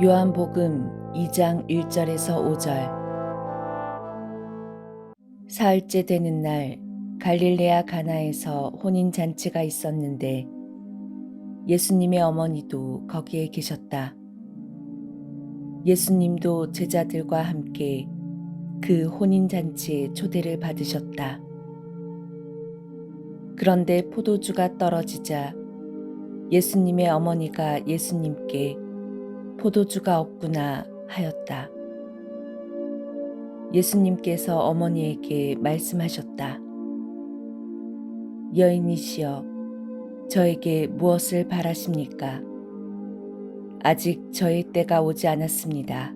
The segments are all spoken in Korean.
요한복음 2장 1절에서 5절 사흘째 되는 날 갈릴레아 가나에서 혼인 잔치가 있었는데 예수님의 어머니도 거기에 계셨다. 예수님도 제자들과 함께 그 혼인 잔치에 초대를 받으셨다. 그런데 포도주가 떨어지자 예수님의 어머니가 예수님께 포도주가 없구나 하였다. 예수님께서 어머니에게 말씀하셨다. 여인이시여, 저에게 무엇을 바라십니까? 아직 저의 때가 오지 않았습니다.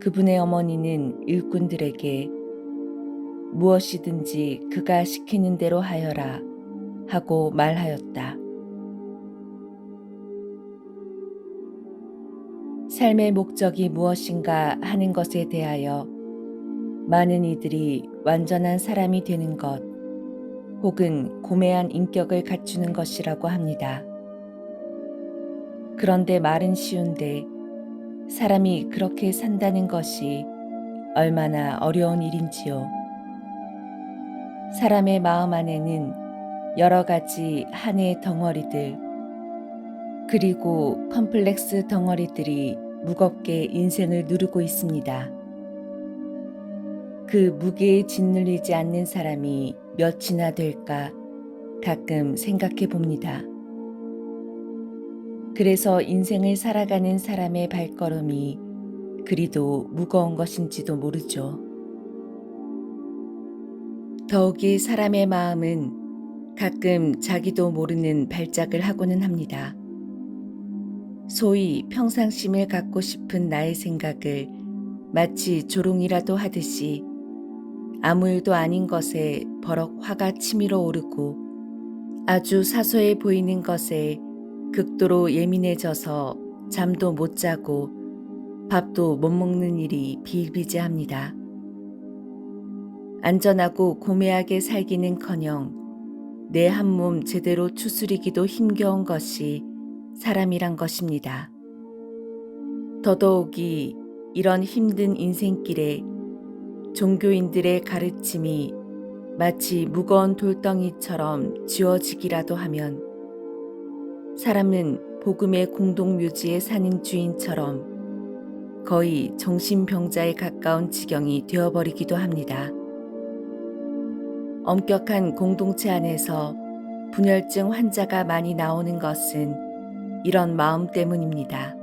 그분의 어머니는 일꾼들에게 무엇이든지 그가 시키는 대로 하여라 하고 말하였다. 삶의 목적이 무엇인가 하는 것에 대하여 많은 이들이 완전한 사람이 되는 것 혹은 고매한 인격을 갖추는 것이라고 합니다. 그런데 말은 쉬운데 사람이 그렇게 산다는 것이 얼마나 어려운 일인지요. 사람의 마음 안에는 여러 가지 한의 덩어리들, 그리고 컴플렉스 덩어리들이 무겁게 인생을 누르고 있습니다. 그 무게에 짓눌리지 않는 사람이 몇이나 될까 가끔 생각해 봅니다. 그래서 인생을 살아가는 사람의 발걸음이 그리도 무거운 것인지도 모르죠. 더욱이 사람의 마음은 가끔 자기도 모르는 발작을 하고는 합니다. 소위 평상심을 갖고 싶은 나의 생각을 마치 조롱이라도 하듯이 아무 일도 아닌 것에 버럭 화가 치밀어 오르고 아주 사소해 보이는 것에 극도로 예민해져서 잠도 못 자고 밥도 못 먹는 일이 비일비재합니다. 안전하고 고매하게 살기는 커녕 내 한 몸 제대로 추스리기도 힘겨운 것이 사람이란 것입니다. 더더욱이 이런 힘든 인생길에 종교인들의 가르침이 마치 무거운 돌덩이처럼 쥐어지기라도 하면 사람은 복음의 공동묘지에 사는 주인처럼 거의 정신병자에 가까운 지경이 되어버리기도 합니다. 엄격한 공동체 안에서 분열증 환자가 많이 나오는 것은 이런 마음 때문입니다.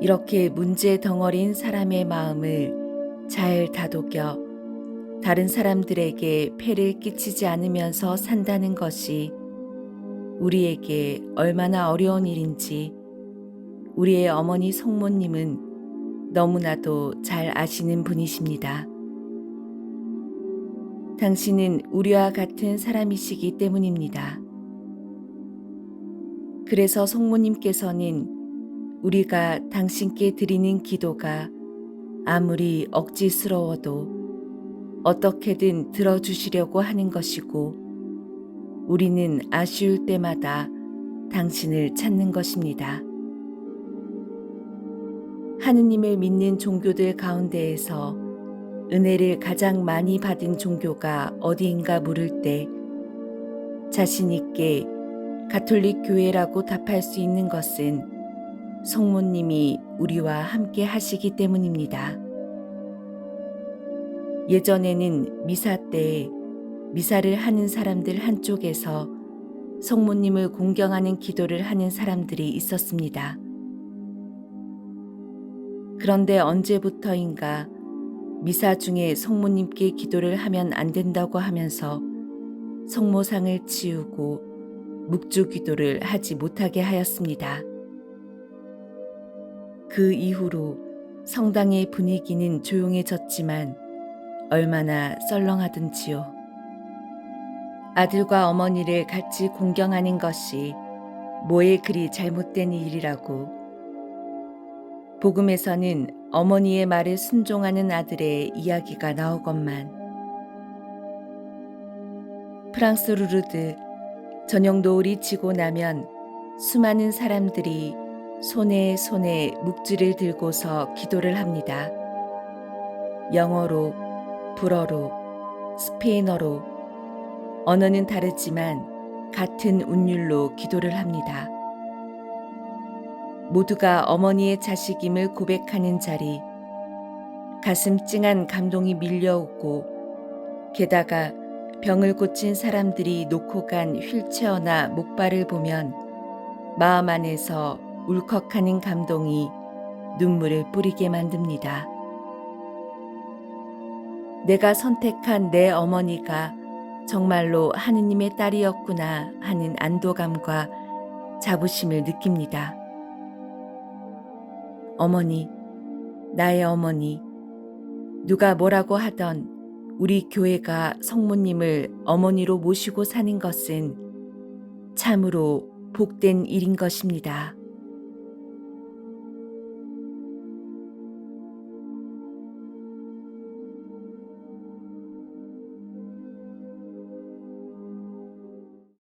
이렇게 문제 덩어리인 사람의 마음을 잘 다독여 다른 사람들에게 폐를 끼치지 않으면서 산다는 것이 우리에게 얼마나 어려운 일인지 우리의 어머니 송모님은 너무나도 잘 아시는 분이십니다. 당신은 우리와 같은 사람이시기 때문입니다. 그래서 송모님께서는 우리가 당신께 드리는 기도가 아무리 억지스러워도 어떻게든 들어주시려고 하는 것이고 우리는 아쉬울 때마다 당신을 찾는 것입니다. 하느님을 믿는 종교들 가운데에서 은혜를 가장 많이 받은 종교가 어디인가 물을 때 자신있게 가톨릭 교회라고 답할 수 있는 것은 성모님이 우리와 함께 하시기 때문입니다. 예전에는 미사 때 미사를 하는 사람들 한쪽에서 성모님을 공경하는 기도를 하는 사람들이 있었습니다. 그런데 언제부터인가 미사 중에 성모님께 기도를 하면 안 된다고 하면서 성모상을 치우고 묵주 기도를 하지 못하게 하였습니다. 그 이후로 성당의 분위기는 조용해졌지만 얼마나 썰렁하든지요. 아들과 어머니를 같이 공경하는 것이 뭐에 그리 잘못된 일이라고. 복음에서는 어머니의 말을 순종하는 아들의 이야기가 나오건만. 프랑스 루르드 저녁 노을이 지고 나면 수많은 사람들이 손에 손에 묵지를 들고서 기도를 합니다. 영어로, 불어로, 스페인어로, 언어는 다르지만 같은 운율로 기도를 합니다. 모두가 어머니의 자식임을 고백하는 자리, 가슴 찡한 감동이 밀려오고, 게다가 병을 고친 사람들이 놓고 간 휠체어나 목발을 보면 마음 안에서 울컥하는 감동이 눈물을 뿌리게 만듭니다. 내가 선택한 내 어머니가 정말로 하느님의 딸이었구나 하는 안도감과 자부심을 느낍니다. 어머니, 나의 어머니, 누가 뭐라고 하던 우리 교회가 성모님을 어머니로 모시고 사는 것은 참으로 복된 일인 것입니다.